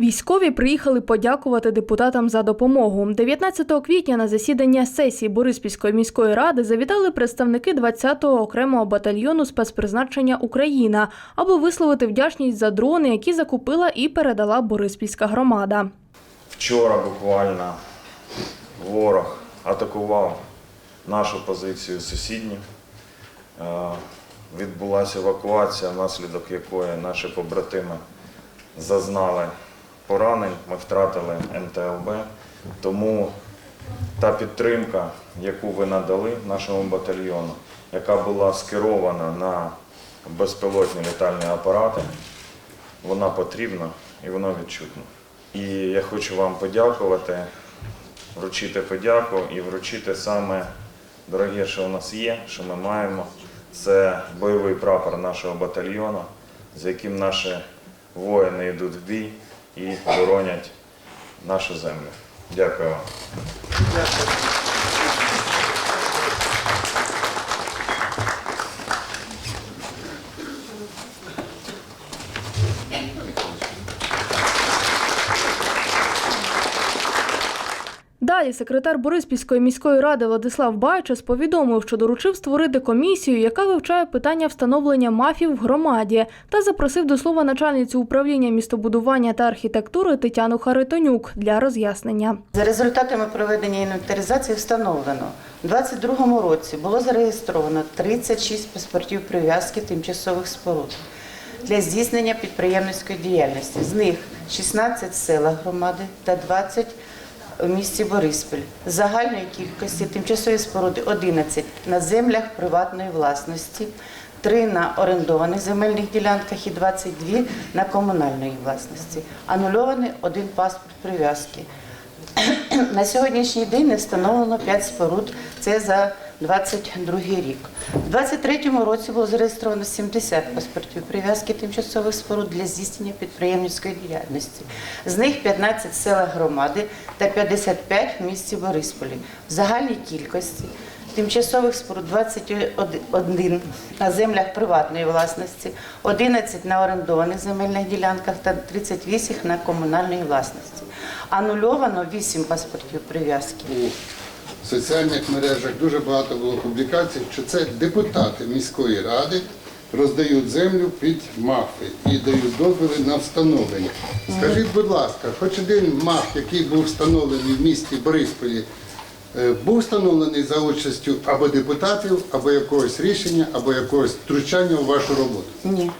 Військові приїхали подякувати депутатам за допомогу. 19 квітня на засідання сесії Бориспільської міської ради завітали представники 20-го окремого батальйону спецпризначення Україна, аби висловити вдячність за дрони, які закупила і передала Бориспільська громада. Вчора буквально ворог атакував нашу позицію сусідню. Е, Відбулася евакуація, внаслідок якої наші побратими зазнали поранень, ми втратили МТЛБ. Тому та підтримка, яку ви надали нашому батальйону, яка була скерована на безпілотні літальні апарати, вона потрібна і вона відчутна. І я хочу вам подякувати, вручити подяку і вручити саме дороге, що у нас є, що ми маємо. Це бойовий прапор нашого батальйону, з яким наші воїни йдуть в бій і боронять нашу землю. Дякую вам. Далі секретар Бориспільської міської ради Владислав Байчес повідомив, що доручив створити комісію, яка вивчає питання встановлення мафів в громаді, та запросив до слова начальницю управління містобудування та архітектури Тетяну Харитонюк для роз'яснення. За результатами проведення інвентаризації встановлено, у 2022 році було зареєстровано 36 паспортів прив'язки тимчасових споруд для здійснення підприємницької діяльності. З них 16 в селах громади та 20 в місті Бориспіль. Загальної кількості тимчасові споруди 11 на землях приватної власності, 3 на орендованих земельних ділянках і 22 на комунальної власності. Анульований один паспорт прив'язки. На сьогоднішній день не встановлено 5 споруд. Це за 22 рік. У 23 році було зареєстровано 70 паспортів прив'язки тимчасових споруд для здійснення підприємницької діяльності. З них 15 в селах громади та 55 в місті Борисполі. В загальній кількості тимчасових споруд 21 на землях приватної власності, 11 на орендованих земельних ділянках та 38 на комунальній власності. Анульовано 8 паспортів прив'язки. В соціальних мережах дуже багато було публікацій, що це депутати міської ради роздають землю під мафи і дають дозволи на встановлення. Скажіть, будь ласка, хоч один маф, який був встановлений в місті Борисполі, е, був встановлений за участю або депутатів, або якогось рішення, або якогось втручання у вашу роботу. Ні.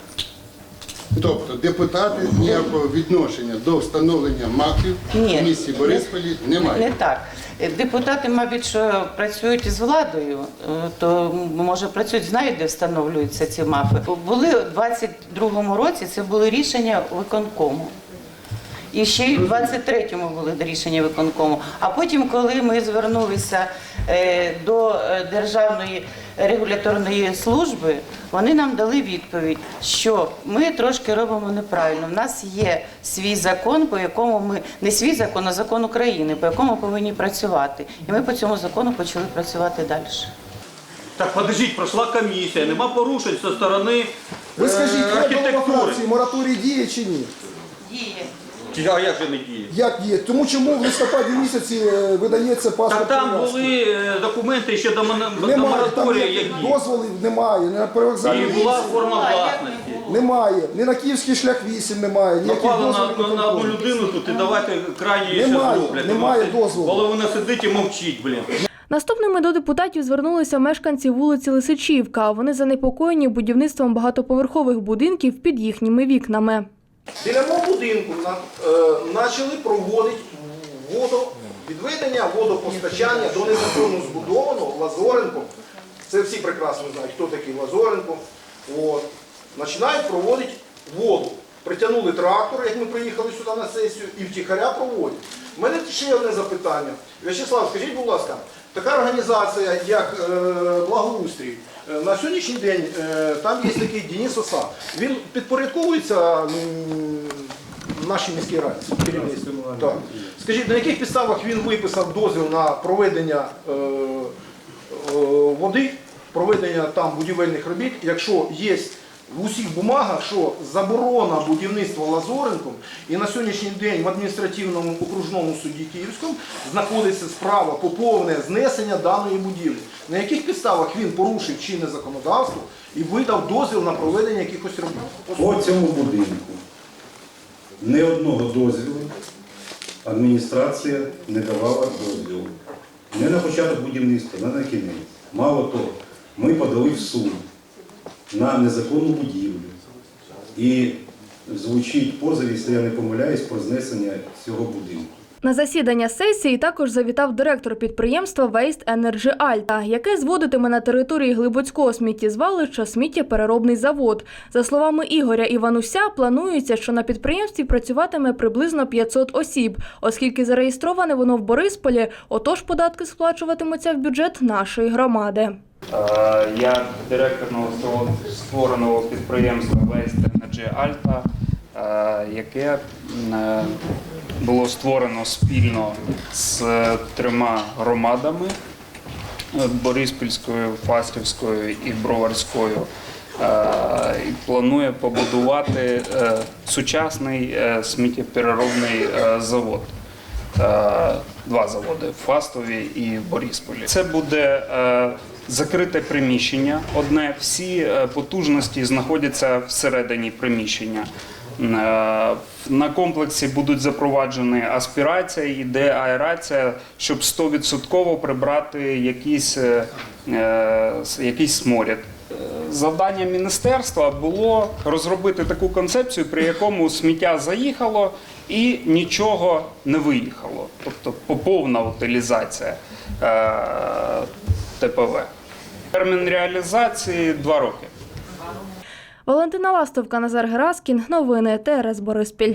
Тобто депутати ніякого відношення до встановлення маків Ні. в місті Борисполі не мають. Не так. Е, Депутати, мабуть, що працюють із владою, е, то може працюють, знають, де встановлюються ці мафи. Були у 22-му році, це були рішення виконкому. І ще й в 23-му були рішення виконкому. А потім, коли ми звернулися е, до е, Державної регуляторної служби, вони нам дали відповідь, що ми трошки робимо неправильно. У нас є свій закон, по якому ми не свій закон, а закон України, по якому повинні працювати. І ми по цьому закону почали працювати далі. Так, подождіть, пройшла комісія, нема порушень зі сторони Ви скажіть, е, архітектури. мораторій діє чи ні? Діє. А як же не діє? Як діє? Тому чому в листопаді місяці е, видається паспорт? Так там прив'язки? були е, документи ще до, мона- до Немає, там мораторія, є- які. дозволів немає, не на привокзальній І була форма власності. не. Немає. Ні на Київський шлях 8 немає, ніяких Напали дозволів на, на, на одну людину тут і давайте крайні Немає, зроблять. немає дозволу. Коли вона сидить і мовчить, блін. Наступними до депутатів звернулися мешканці вулиці Лисичівка. Вони занепокоєні будівництвом багатоповерхових будинків під їхніми вікнами. Біля мого будинку е, почали проводити водовідведення, водопостачання до незаконно збудованого Лазоренко. Це всі прекрасно знають, хто такий Лазоренко. От. Починають проводити воду. Притягнули трактор, як ми приїхали сюди на сесію, і втіхаря проводять. У мене ще одне запитання. В'ячеслав, скажіть, будь ласка, така організація, як е, Благоустрій, е, на сьогоднішній день е, там є такий Денис Оса. Він підпорядковується м, нашій міській раді керівництву. Так. Скажіть, на яких підставах він виписав дозвіл на проведення е, е, води, проведення там будівельних робіт, якщо є в усіх бумагах, що заборона будівництва Лазоренком і на сьогоднішній день в адміністративному окружному суді Київському знаходиться справа по повне знесення даної будівлі. На яких підставах він порушив чинне законодавство і видав дозвіл на проведення якихось робіт. По цьому будинку ні одного дозвілу адміністрація не давала дозвілу. Не на початок будівництва, не на кінець. Мало того, ми подали в суд на незаконну будівлю. І звучить позов, якщо я не помиляюсь, про знесення цього будинку. На засідання сесії також завітав директор підприємства Waste Energy Alta, яке зводитиме на території Глибоцького сміттєзвалища сміттєпереробний завод. За словами Ігоря Івануся, планується, що на підприємстві працюватиме приблизно 500 осіб, оскільки зареєстроване воно в Борисполі, отож податки сплачуватимуться в бюджет нашої громади. Е, Як директор створеного підприємства Waste Energy Alta, яке е, було створено спільно з трьома громадами е, Бориспільською, Фастівською і Броварською. І планує побудувати сучасний сміттєпереробний завод. Два заводи Фастові і в Борисполі. Це буде закрите приміщення. Одне всі е, потужності знаходяться всередині приміщення. Е, На комплексі будуть запроваджені аспірація і деаерація, щоб 100% прибрати якийсь, е, якийсь сморід. Завдання міністерства було розробити таку концепцію, при якому сміття заїхало і нічого не виїхало, тобто повна утилізація ТПВ. Термін реалізації два роки. Валентина Ластовка, Назар Гераскін. Новини ТРС Бориспіль.